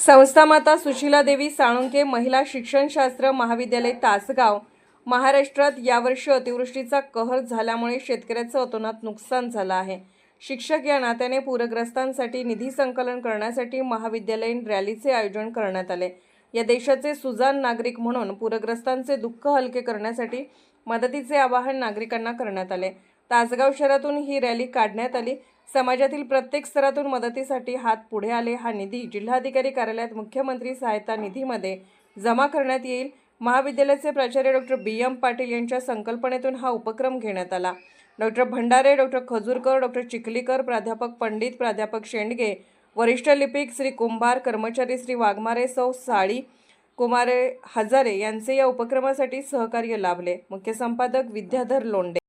संस्थामाता सुशीला देवी साळुंके महिला शिक्षणशास्त्र महाविद्यालय तासगाव. महाराष्ट्रात यावर्षी अतिवृष्टीचा कहर झाल्यामुळे शेतकऱ्याचं अतोनात नुकसान झालं आहे. शिक्षक या नात्याने पूरग्रस्तांसाठी निधी संकलन करण्यासाठी महाविद्यालयीन रॅलीचे आयोजन करण्यात आले. या देशाचे सुजान नागरिक म्हणून पूरग्रस्तांचे दुःख हलके करण्यासाठी मदतीचे आवाहन नागरिकांना करण्यात आले. तासगाव शहरातून ही रॅली काढण्यात आली. समाजातील प्रत्येक स्तरातून मदतीसाठी हात पुढे आले. हा निधी जिल्हाधिकारी कार्यालयात मुख्यमंत्री सहायता निधीमध्ये जमा करण्यात येईल. महाविद्यालयाचे प्राचार्य डॉक्टर बी एम पाटील यांच्या संकल्पनेतून हा उपक्रम घेण्यात आला. Doctor Bhandare doctor Khajurkar doctor Chikhlikar प्राध्यापक पंडित प्राध्यापक शेंडगे वरिष्ठ लिपिक श्री कुंभार कर्मचारी श्री वाघमारे सौ साळी कुमारे हजारे यांचे या उपक्रमासाठी सहकार्य लाभले. मुख्य संपादक विद्याधर लोंडे.